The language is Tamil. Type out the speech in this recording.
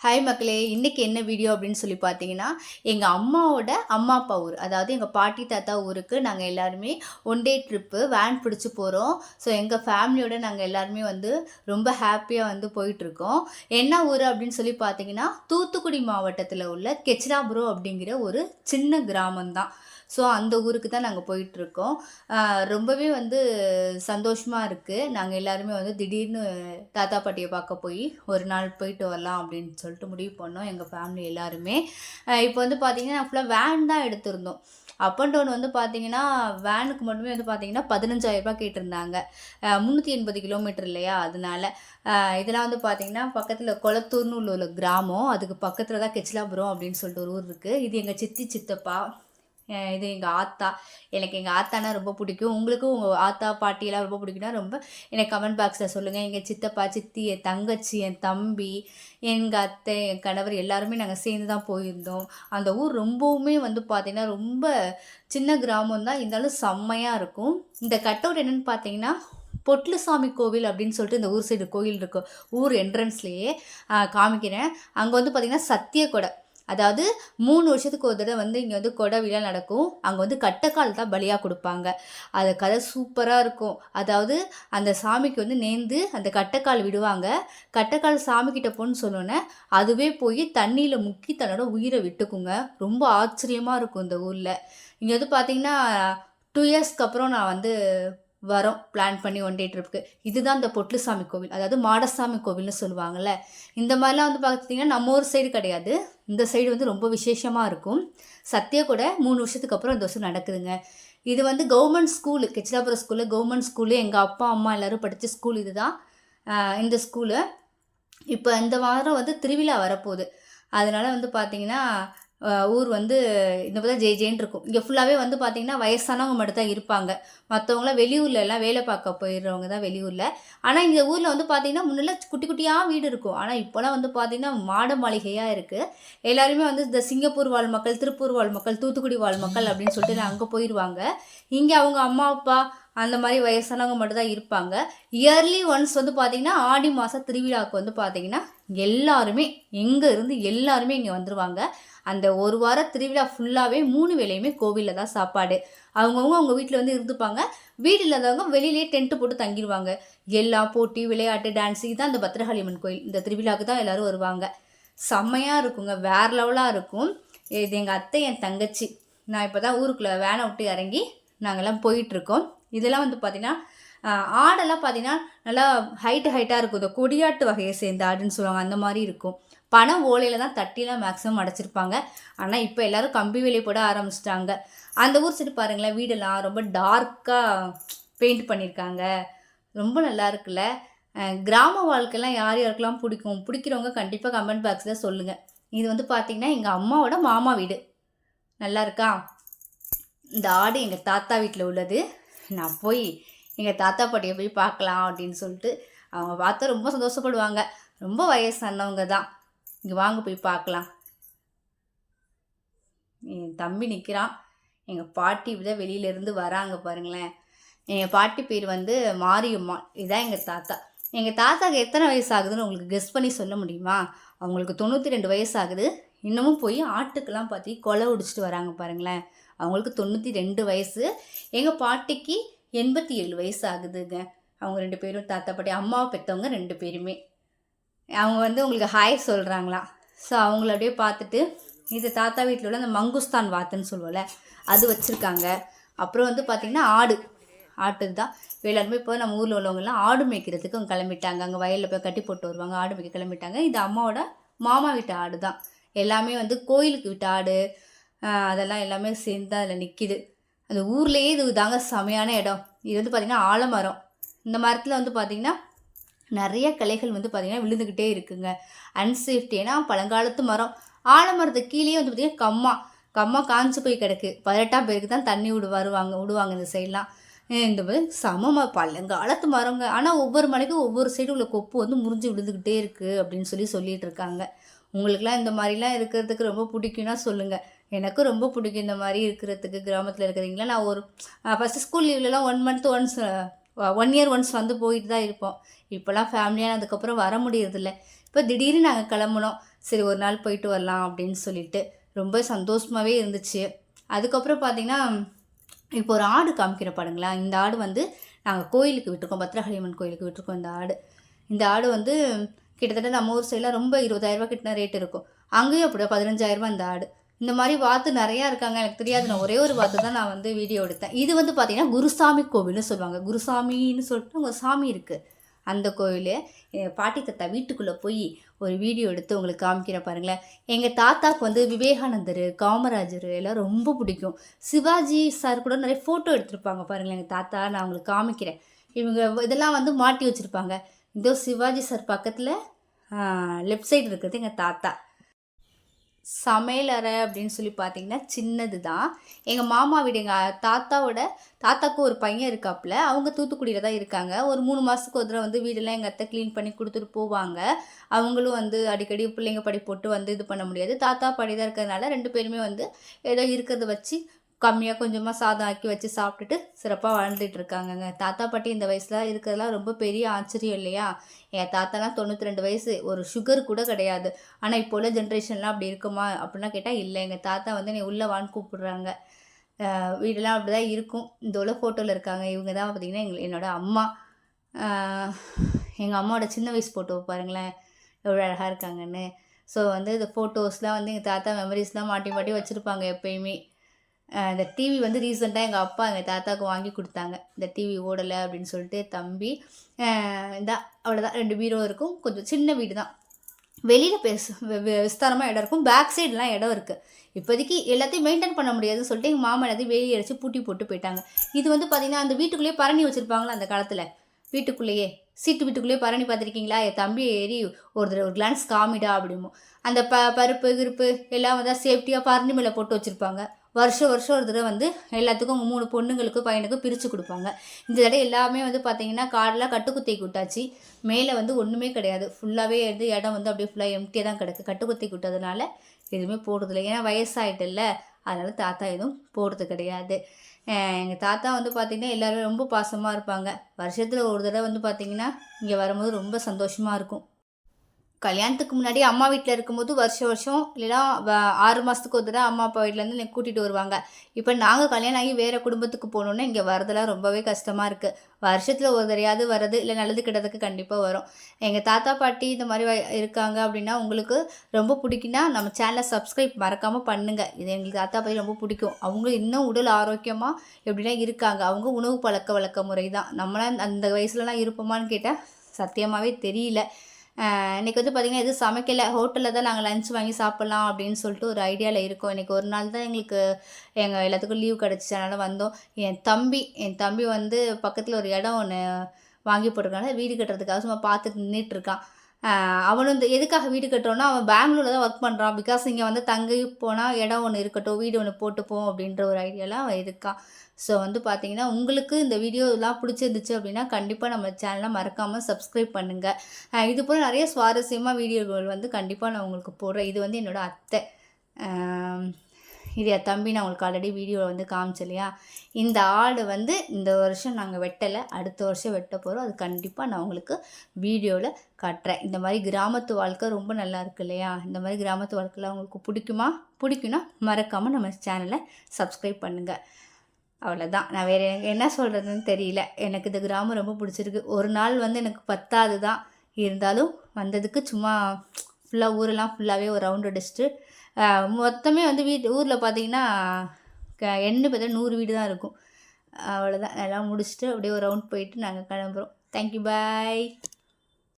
ஹாய் மக்களே இன்றைக்கி என்ன வீடியோ அப்படின்னு சொல்லி பார்த்தீங்கன்னா எங்கள் அம்மாவோட அம்மா அப்பா ஊர் அதாவது எங்கள் பாட்டி தாத்தா ஊருக்கு நாங்கள் எல்லாருமே ஒன் டே ட்ரிப்பு வேன் பிடிச்சி போகிறோம் ஸோ எங்கள் ஃபேமிலியோட நாங்கள் எல்லாருமே வந்து ரொம்ப ஹாப்பியாக வந்து போயிட்டுருக்கோம் என்ன ஊர் அப்படின்னு சொல்லி பார்த்தீங்கன்னா தூத்துக்குடி மாவட்டத்தில் உள்ள கெச்சிராபுரம் அப்படிங்கிற ஒரு சின்ன கிராமம்தான். ஸோ அந்த ஊருக்கு தான் நாங்கள் போயிட்டுருக்கோம். ரொம்பவே வந்து சந்தோஷமாக இருக்குது நாங்கள் எல்லாருமே வந்து திடீர்னு தாத்தா பாட்டியை பார்க்க போய் ஒரு நாள் போயிட்டு வரலாம் அப்படின்னு சொல்லிட்டு முடிவு பண்ணோம் எங்கள் ஃபேமிலி எல்லாருமே. இப்போ வந்து பார்த்தீங்கன்னா ஃபுல்லாக வேன் தான் எடுத்திருந்தோம். அப் அண்ட் டவுன் வந்து பார்த்தீங்கன்னா வேனுக்கு மட்டுமே வந்து பார்த்தீங்கன்னா பதினஞ்சாயிரரூபா கேட்டிருந்தாங்க. முந்நூற்றி எண்பது கிலோமீட்டர் இல்லையா? அதனால இதெல்லாம் வந்து பார்த்தீங்கன்னா பக்கத்தில் கொளத்தூர்னு உள்ள ஒரு கிராமம். அதுக்கு பக்கத்தில் தான் கெச்சிலாபுரம் அப்படின்னு சொல்லிட்டு ஒரு ஊர் இருக்குது இது எங்கள் சித்தி சித்தப்பா. இது எங்கள் ஆத்தா எனக்கு எங்கள் ஆத்தானா ரொம்ப பிடிக்கும். உங்களுக்கும் உங்கள் ஆத்தா பாட்டியெல்லாம் ரொம்ப பிடிக்கும்னா ரொம்ப எனக்கு கமெண்ட் பாக்ஸில் சொல்லுங்கள் எங்கள் சித்தப்பா சித்தி என் தங்கச்சி என் தம்பி எங்கள் அத்தை என் கணவர் எல்லாருமே நாங்கள் சேர்ந்து தான் போயிருந்தோம். அந்த ஊர் ரொம்பவுமே வந்து பார்த்திங்கன்னா ரொம்ப சின்ன கிராமம் தான். இருந்தாலும் செம்மையாக இருக்கும். இந்த கட் அவுட் என்னென்னு பார்த்தீங்கன்னா பொட்லுசாமி கோவில் அப்படின்னு சொல்லிட்டு இந்த ஊர் சைடு கோயில் இருக்கும். ஊர் என்ட்ரன்ஸ்லேயே காமிக்கிறேன். அங்கே வந்து பார்த்திங்கன்னா சத்தியக்கொடை அதாவது மூணு வருஷத்துக்கு ஒரு தடவை வந்து இங்கே வந்து கொடை விழா நடக்கும். அங்கே வந்து கட்டைக்கால் தான் பலியாக கொடுப்பாங்க. அது கதை சூப்பராக இருக்கும். அதாவது அந்த சாமிக்கு வந்து நேர்ந்து அந்த கட்டைக்கால் விடுவாங்க. கட்டைக்கால் சாமிக்கிட்ட போன்னு சொன்னோன்னே அதுவே போய் தண்ணியில் முக்கி தன்னோட உயிரை விட்டுக்குங்க. ரொம்ப ஆச்சரியமாக இருக்கும் இந்த ஊரில். இங்கே வந்து பார்த்தீங்கன்னா டூ இயர்ஸ்க்கு அப்புறம் நான் வந்து வரோம் பிளான் பண்ணி ஒன் டே ட்ரிப்புக்கு இதுதான் இந்த பொட்லுசாமி கோவில். அதாவது மாடசாமி கோவில்னு சொல்லுவாங்கள்ல இந்த மாதிரிலாம் வந்து பார்த்தீங்கன்னா நம்ம ஊர் சைடு கிடையாது. இந்த சைடு வந்து ரொம்ப விசேஷமாக இருக்கும். சத்திய கூட மூணு வருஷத்துக்கு அப்புறம் இந்த வருஷம் நடக்குதுங்க. இது வந்து government school Kichilapuram school government school எங்கள் அப்பா அம்மா எல்லோரும் படித்த ஸ்கூல் இது தான் இந்த ஸ்கூலு இப்போ இந்த வாரம் வந்து திருவிழா வரப்போகுது. அதனால் வந்து பார்த்திங்கன்னா ஊர் வந்து இந்த மாதிரி ஜெய் ஜெயின் இருக்கும். இங்கே ஃபுல்லாகவே வந்து பார்த்திங்கன்னா வயசானவங்க மட்டும் தான் இருப்பாங்க. மற்றவங்களாம் வெளியூரில் எல்லாம் வேலை பார்க்க போயிடுறவங்க தான் வெளியூரில். ஆனால் இந்த ஊரில் வந்து பார்த்திங்கன்னா முன்னெல்லாம் குட்டி குட்டியாக வீடு இருக்கும். ஆனால் இப்போலாம் வந்து பார்த்திங்கன்னா மாட மாளிகையாக இருக்குது எல்லாருமே வந்து இந்த சிங்கப்பூர் வாழ் மக்கள் திருப்பூர் வாழ் மக்கள் தூத்துக்குடி வாழ் மக்கள் அப்படின்னு சொல்லிட்டு அங்கே போயிடுவாங்க இங்கே அவங்க அம்மா அப்பா அந்த மாதிரி வயசானவங்க மட்டும்தான் இருப்பாங்க. இயர்லி ஒன்ஸ் வந்து பார்த்திங்கன்னா ஆடி மாதம் திருவிழாவுக்கு வந்து பார்த்திங்கன்னா எல்லாருமே எங்கே இருந்து எல்லாருமே இங்கே வந்துடுவாங்க அந்த ஒரு வார திருவிழா ஃபுல்லாகவே மூணு வேளையுமே கோவிலில் தான் சாப்பாடு. அவங்கவுங்க அவங்க வீட்டில் வந்து இருந்துப்பாங்க. வீடு இல்லாதவங்க வெளியிலேயே டென்ட்டு போட்டு தங்கிடுவாங்க எல்லா போட்டி விளையாட்டு டான்ஸு இதுதான் இந்த பத்திரகாளியம்மன் கோயில். இந்த திருவிழாவுக்கு தான் எல்லோரும் வருவாங்க. செம்மையாக இருக்குங்க. வேறு லெவலாக இருக்கும். இது எங்கள் அத்தை என் தங்கச்சி. நான் இப்போ தான் ஊருக்குள்ளே வேனை விட்டு இறங்கி நாங்கள்லாம் போயிட்டுருக்கோம். இதெல்லாம் வந்து பார்த்திங்கன்னா ஆடெல்லாம் பார்த்தீங்கன்னா நல்லா ஹைட்டு ஹைட்டாக இருக்கும். இந்த கொடியாட்டு வகையை சேர்ந்த ஆடுன்னு சொல்லுவாங்க. அந்த மாதிரி இருக்கும். பனை ஓலையில் தான் தட்டிலாம் மேக்ஸிமம் அடைச்சிருப்பாங்க. ஆனால் இப்போ எல்லாரும் கம்பி வேலை போட ஆரம்பிச்சிட்டாங்க. அந்த ஊர் சைடு பாருங்களேன் வீடெல்லாம் ரொம்ப டார்க்காக பெயிண்ட் பண்ணியிருக்காங்க ரொம்ப நல்லா இருக்குல்ல. கிராம வாழ்க்கைலாம் யார் யாருக்கெல்லாம் பிடிக்கும்? பிடிக்கிறவங்க கண்டிப்பாக கமெண்ட் பாக்ஸில் சொல்லுங்கள் இது வந்து பார்த்திங்கன்னா எங்கள் அம்மாவோட மாமா வீடு. நல்லா இருக்கா? இந்த ஆடு எங்கள் தாத்தா வீட்டில் உள்ளது. நான் போய் எங்கள் தாத்தா பாட்டியை போய் பார்க்கலாம் அப்படின்னு சொல்லிட்டு அவங்க பார்த்தா ரொம்ப சந்தோஷப்படுவாங்க. ரொம்ப வயசானவங்க தான். இங்கே வாங்க போய் பார்க்கலாம் என் தம்பி நிற்கிறான் எங்கள் பாட்டி தான் வெளியிலேருந்து வராங்க பாருங்களேன். எங்கள் பாட்டி பேர் வந்து மாரியம்மா. இதுதான் எங்கள் தாத்தா. எங்கள் தாத்தாக்கு எத்தனை வயசு ஆகுதுன்னு உங்களுக்கு கெஸ் பண்ணி சொல்ல முடியுமா? அவங்களுக்கு தொண்ணூற்றி ரெண்டு வயசு ஆகுது. இன்னமும் போய் ஆட்டுக்கெல்லாம் பார்த்து கொலை உடிச்சிட்டு வராங்க பாருங்களேன். அவங்களுக்கு தொண்ணூற்றி ரெண்டு வயசு. எங்கள் பாட்டிக்கு எண்பத்தி ஏழு வயசு ஆகுதுங்க. அவங்க ரெண்டு பேரும் தாத்தா பாட்டி அம்மாவை பெற்றவங்க ரெண்டு பேருமே. அவங்க வந்து உங்களுக்கு ஹாய் சொல்கிறாங்களாம் ஸோ அவங்கள அப்படியே பார்த்துட்டு இது தாத்தா வீட்டில் உள்ள அந்த மங்குஸ்தான் வாத்துன்னு சொல்லுவோம்ல அது வச்சுருக்காங்க. அப்புறம் வந்து பார்த்திங்கன்னா ஆடு. ஆட்டு தான் இப்போ எல்லாருமே இப்போ நம்ம ஊரில் உள்ளவங்கெல்லாம் ஆடு மேய்க்கிறதுக்கு அவங்க கிளம்பிட்டாங்க. அங்கே வயலில் போய் கட்டி போட்டு வருவாங்க ஆடு மேய்க்க கிளம்பிட்டாங்க. இது அம்மாவோட மாமா வீட்டு ஆடு தான் எல்லாமே வந்து கோயிலுக்கு விட்ட ஆடு அதெல்லாம் எல்லாமே சேர்ந்து தான் அதில் நிற்கிது அந்த ஊர்லேயே இது தாங்க செமையான இடம். இது வந்து பார்த்திங்கன்னா ஆலமரம். இந்த மரத்தில் வந்து பார்த்திங்கன்னா நிறைய கிளைகள் வந்து பார்த்திங்கன்னா விழுந்துக்கிட்டே இருக்குங்க. அன்சேஃப்டி ஏன்னா பழங்காலத்து மரம். ஆலமரத்துக்கு கீழேயே வந்து பார்த்திங்கன்னா கம்மா. கம்மா காஞ்சி போய் கிடக்கு. பதினெட்டாம் பேருக்கு தான் தண்ணி விடு வருவாங்க விடுவாங்க இந்த சைட்லாம். இந்த மாதிரி சமமாக பழங்காலத்து மரங்க. ஆனால் ஒவ்வொரு மலைக்கும் ஒவ்வொரு சைடு உள்ள கொப்பு வந்து முறிஞ்சு விழுந்துக்கிட்டே இருக்குது அப்படின்னு சொல்லி சொல்லிகிட்டு இருக்காங்க. உங்களுக்குலாம் இந்த மாதிரிலாம் இருக்கிறதுக்கு ரொம்ப பிடிக்கும்னா சொல்லுங்கள் எனக்கும் ரொம்ப பிடிக்கும் இந்த மாதிரி இருக்கிறதுக்கு கிராமத்தில் இருக்கிறீங்களா? நான் ஒரு first school லீவ்லலாம் one month once one year once வந்து போயிட்டு தான் இருப்போம். இப்போலாம் ஃபேமிலியானதுக்கப்புறம் வர முடியறதில்ல. இப்போ திடீர்னு நாங்கள் கிளம்புனோம். சரி ஒரு நாள் போயிட்டு வரலாம் அப்படின்னு சொல்லிட்டு ரொம்ப சந்தோஷமாகவே இருந்துச்சு. அதுக்கப்புறம் பார்த்தீங்கன்னா இப்போ ஒரு ஆடு காமிக்கிற பாருங்களா இந்த ஆடு வந்து நாங்கள் கோயிலுக்கு விட்டுருக்கோம். பத்ரகாளியம்மன் கோயிலுக்கு விட்டுருக்கோம் இந்த ஆடு. இந்த ஆடு வந்து கிட்டத்தட்ட நம்ம ஊர் சைடில் ரொம்ப இருபதாயிரரூபா கிட்ட ரேட் இருக்கும். அங்கேயும் அப்படி பதினஞ்சாயிரரூபா இந்த ஆடு. இந்த மாதிரி வாத்து நிறையா இருக்காங்க எனக்கு தெரியாது. நான் ஒரே ஒரு வாத்து தான் நான் வந்து வீடியோ எடுத்தேன். இது வந்து பார்த்தீங்கன்னா குருசாமி கோவில்னு சொல்லுவாங்க. குருசாமின்னு சொல்லிட்டு உங்கள் சாமி இருக்குது அந்த கோவில். பாட்டி தாத்தா வீட்டுக்குள்ளே போய் ஒரு வீடியோ எடுத்து உங்களுக்கு காமிக்கிற பாருங்களேன். எங்கள் தாத்தாக்கு வந்து விவேகானந்தர் காமராஜர் எல்லாம் ரொம்ப பிடிக்கும். சிவாஜி சார் கூட நிறைய ஃபோட்டோ எடுத்திருப்பாங்க பாருங்களேன் எங்கள் தாத்தா. நான் உங்களுக்கு காமிக்கிறேன். இவங்க இதெல்லாம் வந்து மாட்டி வச்சுருப்பாங்க. இதோ சிவாஜி சார் பக்கத்தில் லெஃப்ட் சைடு இருக்கிறது எங்கள் தாத்தா. சமையலறை அப்படின்னு சொல்லி பார்த்தீங்கன்னா சின்னது தான் எங்கள் மாமா வீடு எங்கள் தாத்தாவோட தாத்தாக்கு ஒரு பையன் இருக்காப்புல அவங்க தூத்துக்குடியில் தான் இருக்காங்க. ஒரு மூணு மாதத்துக்கு ஒரு தடவை வந்து வீடெல்லாம் எங்கள் அத்தை க்ளீன் பண்ணி கொடுத்துட்டு போவாங்க. அவங்களும் வந்து அடிக்கடி பிள்ளைங்க படி போட்டு வந்து இது பண்ண முடியாது. தாத்தா படி தான் இருக்கிறதுனால ரெண்டு பேருமே வந்து ஏதோ இருக்கிறத வச்சு கம்மியாக கொஞ்சமாக சாதம் ஆக்கி வச்சு சாப்பிட்டுட்டு சிறப்பாக வாழ்ந்துட்டு இருக்காங்கங்க. தாத்தா பாட்டி இந்த வயசில் இருக்கிறதுலாம் ரொம்ப பெரிய ஆச்சரியம் இல்லையா? என் தாத்தாலாம் தொண்ணூற்றி ரெண்டு வயசு. ஒரு சுகர் கூட கிடையாது. ஆனால் இப்போ உள்ள ஜென்ரேஷன்லாம் அப்படி இருக்குமா அப்படின்னா கேட்டால் இல்லை எங்கள் தாத்தா வந்து நீ உள்ளே வான்னு கூப்பிடுறாங்க. வீடெல்லாம் அப்படி தான் இருக்கும். இந்த உள்ள ஃபோட்டோவில் இருக்காங்க. இவங்க தான் பார்த்திங்கன்னா எங்கள் என்னோடய அம்மா எங்கள் அம்மாவோட சின்ன வயசு ஃபோட்டோ பாருங்களேன். எவ்வளோ அழகாக இருக்காங்கன்னு. ஸோ வந்து இந்த ஃபோட்டோஸ்லாம் வந்து எங்கள் தாத்தா மெமரிஸ்லாம் மாட்டி மாட்டி வச்சுருப்பாங்க எப்பயுமே. இந்த டிவி வந்து ரீசெண்டாக எங்கள் அப்பா எங்கள் தாத்தாவுக்கு வாங்கி கொடுத்தாங்க. இந்த டிவி ஓடலை அப்படின்னு சொல்லிட்டு தம்பி இந்த அவ்வளோதான் ரெண்டு பீரோ இருக்கும். கொஞ்சம் சின்ன வீடு தான். வெளியில் பேச விஸ்தாரமாக இடம் இருக்கும். பேக் சைடெலாம் இடம் இருக்குது இப்போதைக்கு எல்லாத்தையும் மெயின்டைன் பண்ண முடியாதுன்னு சொல்லிட்டு எங்கள் மாமா எல்லாத்தையும் வெளியே அடித்து பூட்டி போட்டு போயிட்டாங்க. இது வந்து பார்த்திங்கன்னா அந்த வீட்டுக்குள்ளேயே பரணி வச்சுருப்பாங்களா அந்த காலத்தில்? வீட்டுக்குள்ளேயே. சீட்டு வீட்டுக்குள்ளேயே பரணி பார்த்துருக்கீங்களா என் தம்பி ஏறி ஒரு ஒரு கிளான்ஸ் காமிடா அப்படிமோ. அந்த ப பருப்பு கிருப்பு எல்லாம் வந்து சேஃப்டியாக பரணி மேலே போட்டு வச்சுருப்பாங்க. வருஷம் வருஷம் ஒரு தடவை வந்து எல்லாத்துக்கும் மூணு பொண்ணுங்களுக்கும் பையனுக்கும் பிரித்து கொடுப்பாங்க. இந்த தடவை எல்லாமே வந்து பார்த்திங்கன்னா காடெலாம் கட்டுக்குத்தை விட்டாச்சு. மேலே வந்து ஒன்றுமே கிடையாது. ஃபுல்லாகவே வந்து இடம் வந்து அப்படியே ஃபுல்லாக எம்டியாக தான் கிடக்கு. கட்டுக்குத்தை விட்டதுனால எதுவுமே போடுறதில்ல. ஏன்னா வயசாகிட்டுல்ல அதனால் தாத்தா எதுவும் போடுறது கிடையாது. எங்கள் தாத்தா வந்து பார்த்திங்கன்னா எல்லோரும் ரொம்ப பாசமாக இருப்பாங்க. வருஷத்தில் ஒரு தடவை வந்து பார்த்திங்கன்னா இங்கே வரும்போது ரொம்ப சந்தோஷமாக இருக்கும். கல்யாணத்துக்கு முன்னாடி அம்மா வீட்டில் இருக்கும்போது வருஷம் வருஷம் இல்லைனா ஆறு மாதத்துக்கு ஒரு தடவை அம்மா அப்பா வீட்டிலேருந்து என்னை கூட்டிகிட்டு வருவாங்க. இப்போ நாங்கள் கல்யாணம் ஆகி வேறு குடும்பத்துக்கு போகணுன்னா இங்கே வரதெல்லாம் ரொம்பவே கஷ்டமாக இருக்குது வருஷத்தில் ஒரு தடையாவது வர்றது இல்லை நல்லது கிட்டதுக்கு கண்டிப்பாக வரும். எங்கள் தாத்தா பாட்டி இந்த மாதிரி இருக்காங்க அப்படின்னா உங்களுக்கு ரொம்ப பிடிக்குன்னா நம்ம சேனலை சப்ஸ்கிரைப் மறக்காமல் பண்ணுங்கள் இது எங்களுக்கு தாத்தா பாட்டி ரொம்ப பிடிக்கும். அவங்க இன்னும் உடல் ஆரோக்கியமாக எப்படின்னா இருக்காங்க. அவங்க உணவு பழக்க வழக்க முறை தான் நம்மளாம் அந்த வயசுலலாம் இருப்போமான்னு கேட்டால் சத்தியமாகவே தெரியல. இன்றைக்கி வந்து பார்த்திங்கன்னா எதுவும் சமைக்கலை. ஹோட்டலில் தான் நாங்கள் லஞ்ச் வாங்கி சாப்பிட்லாம் அப்படின்னு சொல்லிட்டு ஒரு ஐடியாவில் இருக்கோம். இன்றைக்கி ஒரு நாள் தான் எங்களுக்கு எங்கள் எல்லாத்துக்கும் லீவ் கிடச்சிச்சு. அதனால் வந்தோம். என் தம்பி என் தம்பி வந்து பக்கத்தில் ஒரு இடம் ஒன்று வாங்கி போட்டிருக்காங்க. வீடு கட்டுறதுக்காக சும்மா பார்த்துட்டு நின்றுட்டுருக்கான் அவனும் இந்த எதுக்காக வீடு கட்டுறோன்னா அவன் பெங்களூரில் தான் ஒர்க் பண்ணுறான் பிகாஸ் இங்கே வந்து தங்கி போனால் இடம் ஒன்று இருக்கட்டும் வீடு ஒன்று போட்டுப்போம் அப்படின்ற ஒரு ஐடியாலாம் அவன் இருக்கான். ஸோ வந்து பார்த்தீங்கன்னா உங்களுக்கு இந்த வீடியோலாம் பிடிச்சிருந்துச்சு அப்படின்னா கண்டிப்பாக நம்ம சேனலை மறக்காமல் சப்ஸ்கிரைப் பண்ணுங்கள் இது போல் நிறைய சுவாரஸ்யமாக வீடியோகள் வந்து கண்டிப்பாக நான் உங்களுக்கு போடுறேன். இது வந்து என்னோடய அத்தை. இது என் தம்பி நான் உங்களுக்கு ஆல்ரெடி வீடியோவில் வந்து காமிச்சு இல்லையா இந்த ஆடு வந்து இந்த வருஷம் நாங்கள் வெட்டலை அடுத்த வருஷம் வெட்ட போகிறோம் அது கண்டிப்பாக நான் உங்களுக்கு வீடியோவில் காட்டுறேன். இந்த மாதிரி கிராமத்து வாழ்க்கை ரொம்ப நல்லா இருக்கு இல்லையா? இந்த மாதிரி கிராமத்து வாழ்க்கையில் உங்களுக்கு பிடிக்குமா? பிடிக்குன்னா மறக்காமல் நம்ம சேனலை சப்ஸ்கிரைப் பண்ணுங்கள் அவ்வளோதான் நான் வேறு என்ன சொல்கிறதுன்னு தெரியல. எனக்கு இந்த கிராமம் ரொம்ப பிடிச்சிருக்கு. ஒரு நாள் வந்து எனக்கு பத்தாது தான் இருந்தாலும் வந்ததுக்கு சும்மா ஃபுல்லாக ஊரெல்லாம் ஃபுல்லாகவே ஒரு ரவுண்ட் அடிச்சுட்டு மொத்தமே வந்து வீட்டு ஊரில் பார்த்தீங்கன்னா எண்ணு பார்த்தா நூறு வீடு தான் இருக்கும். அவ்வளோதான் எல்லாம் முடிச்சுட்டு அப்படியே ஒரு ரவுண்ட் போயிட்டு நாங்கள் கிளம்புறோம். Thank you bye